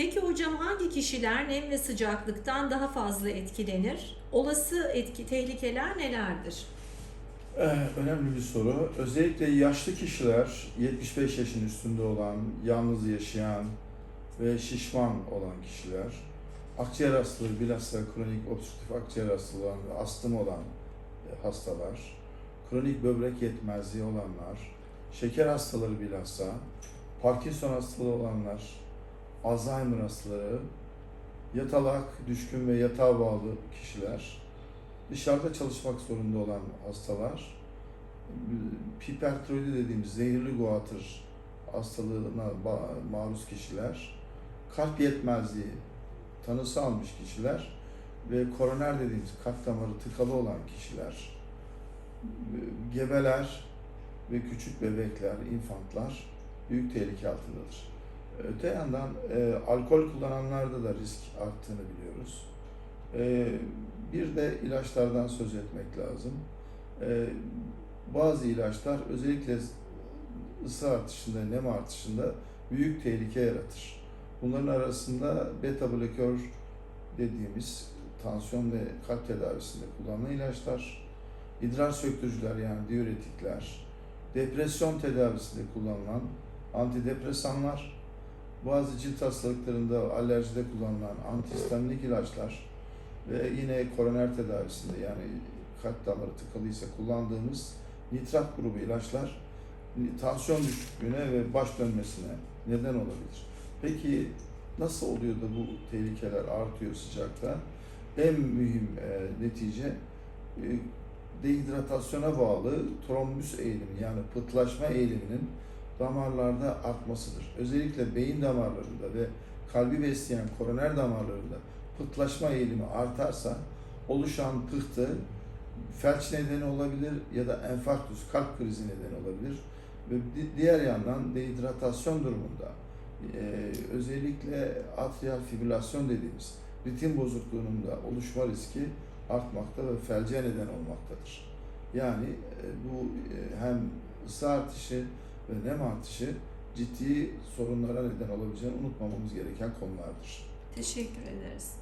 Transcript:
Peki hocam hangi kişiler nem ve sıcaklıktan daha fazla etkilenir? Olası etki tehlikeler nelerdir? Eh, önemli bir soru. Özellikle yaşlı kişiler, 75 yaşın üstünde olan, yalnız yaşayan ve şişman olan kişiler, akciğer hastalığı, bilhassa kronik obstrüktif akciğer hastalığı olan ve astım olan e, hastalar, kronik böbrek yetmezliği olanlar, şeker hastaları bilhassa, Parkinson hastalığı olanlar, Alzheimer hastaları, yatalak, düşkün ve yatağa bağlı kişiler, dışarıda çalışmak zorunda olan hastalar, hipertiroidi dediğimiz zehirli guatr hastalığına maruz kişiler, kalp yetmezliği tanısı almış kişiler ve koroner dediğimiz kalp damarı tıkalı olan kişiler, gebeler ve küçük bebekler, infantlar büyük tehlike altındadır. Öte yandan e, alkol kullananlarda da risk arttığını biliyoruz. E, bir de ilaçlardan söz etmek lazım. E, bazı ilaçlar özellikle ısı artışında, nem artışında büyük tehlike yaratır. Bunların arasında beta blokör dediğimiz tansiyon ve kalp tedavisinde kullanılan ilaçlar, idrar söktürücüler yani diüretikler, depresyon tedavisinde kullanılan antidepresanlar, bazı cilt hastalıklarında alerjide kullanılan antihistaminik ilaçlar ve yine koroner tedavisinde yani kalp damarı tıkalıysa kullandığımız nitrat grubu ilaçlar tansiyon düşüklüğüne ve baş dönmesine neden olabilir. Peki nasıl oluyor da bu tehlikeler artıyor sıcakta? En mühim e, netice e, dehidratasyona bağlı trombüs eğilimi yani pıhtılaşma eğiliminin damarlarda artmasıdır. Özellikle beyin damarlarında ve kalbi besleyen koroner damarlarında pıhtılaşma eğilimi artarsa oluşan pıhtı felç nedeni olabilir ya da enfarktüs, kalp krizi nedeni olabilir. Ve di- diğer yandan dehidratasyon durumunda e, özellikle atrial fibrilasyon dediğimiz ritim bozukluğunun da oluşma riski artmakta ve felce neden olmaktadır. Yani e, bu e, hem ısı artışı ve nem artışı ciddi sorunlara neden olabileceğini unutmamamız gereken konulardır. Teşekkür ederiz.